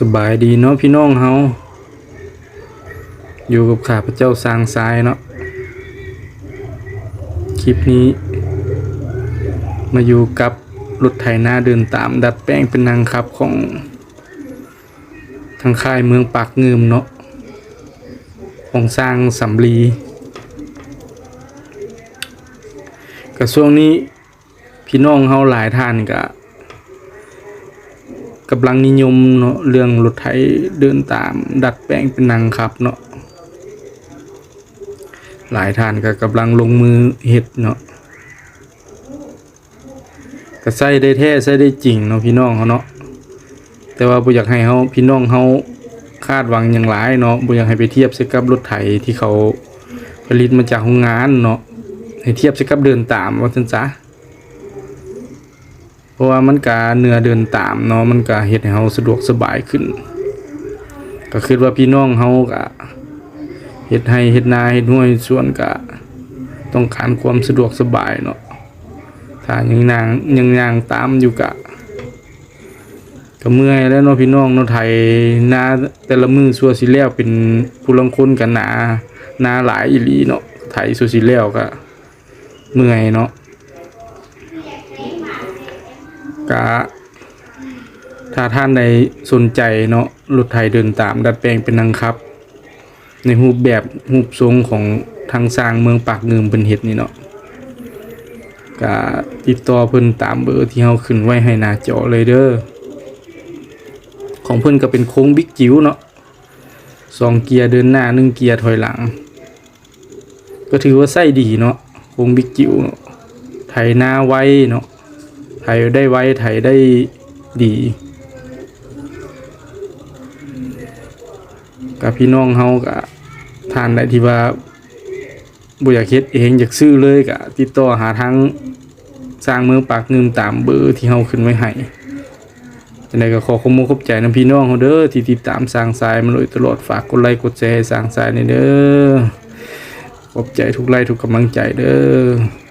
สบายดีเนาะพี่น้องเฮาอยู่กับข้าพเจ้าสร้างทรายเนาะคลิปนี้ มาอยู่กับรถไถนาเดินตามดัดแปลงเป็นนางขับของ ทางค่ายเมืองปากเงิมเนาะของสร้างสำลีกระช่วงนี้พี่น้องเฮาหลายท่านก็ กำลังนิยมเนาะเรื่องรถไถเดินตาม ดัดแปลงเป็นนางขับเนาะหลายท่านก็กำลังลงมือเฮ็ดเนาะก็ใส่ได้แท้ใส่ได้จริงเนาะพี่น้องเขาเนาะแต่ว่าบ่อยากให้เฮาพี่น้องเฮาคาดหวังอย่างหลายเนาะบ่อยากให้ไปเทียบใส่กับรถไถที่เขาผลิตมาจากโรงงานเนาะให้เทียบใส่กับเดินตามว่าซั่นซะ เพราะว่ามันกาเนื้อเดินตามเนาะมันก็เฮ็ดให้เฮาสะดวกสบายขึ้น ก็คิดว่าพี่น้องเฮาก็เฮ็ดให้เฮ็ดนาเฮ็ดห้วยส่วนก็ต้องการความสะดวกสบายเนาะถ้ายังนางยังย่างตามอยู่กะก็เมื่อยแล้วเนาะพี่น้องเนาะไทยนาแต่ละมือสัวสิแล้วเป็นผู้ลังคนกันนานาหลายอีหลีเนาะไทยสัวสิแล้วก็เมื่อยเนาะ กะถ้าท่านใดสนใจเนาะรถไถเดินตามดัดแปลงเป็นนังครับ ในรูปแบบรูปทรงของทางสร้างเมืองปากเงิมเป็นเฮ็ดนี่เนาะกะติดต่อเพิ่นตามเบอร์ที่เฮาขึ้นไว้ให้หน้าจอเลยเด้อของเพิ่นก็เป็นโค้งบิ๊กจิ๋วเนาะสองเกียร์เดินหน้าหนึ่งเกียร์ถอยหลัง ก็ถือว่าใส่ดีเนาะโค้งบิ๊กจิ๋วไถหน้าไวเนาะ ไถได้ไวไถได้ดีกับพี่น้องเฮากับทานได้ที่ว่าบ่อยากเฮ็ดเองอยากซื้อเลยก็ติดต่อหาทางสร้างเมืองปากเงิมตามเบอร์ที่เฮาขึ้นไว้ให้จังไดก็ขอขอบคุณขอบใจนํพี่น้องเฮาเด้อที่ติดตามสร้างสายมาโดยตลอดฝากกดไลค์กดแชร์สร้างสายนี่เด้อขอบใจทุกไลค์ทุกกำลังใจเด้อ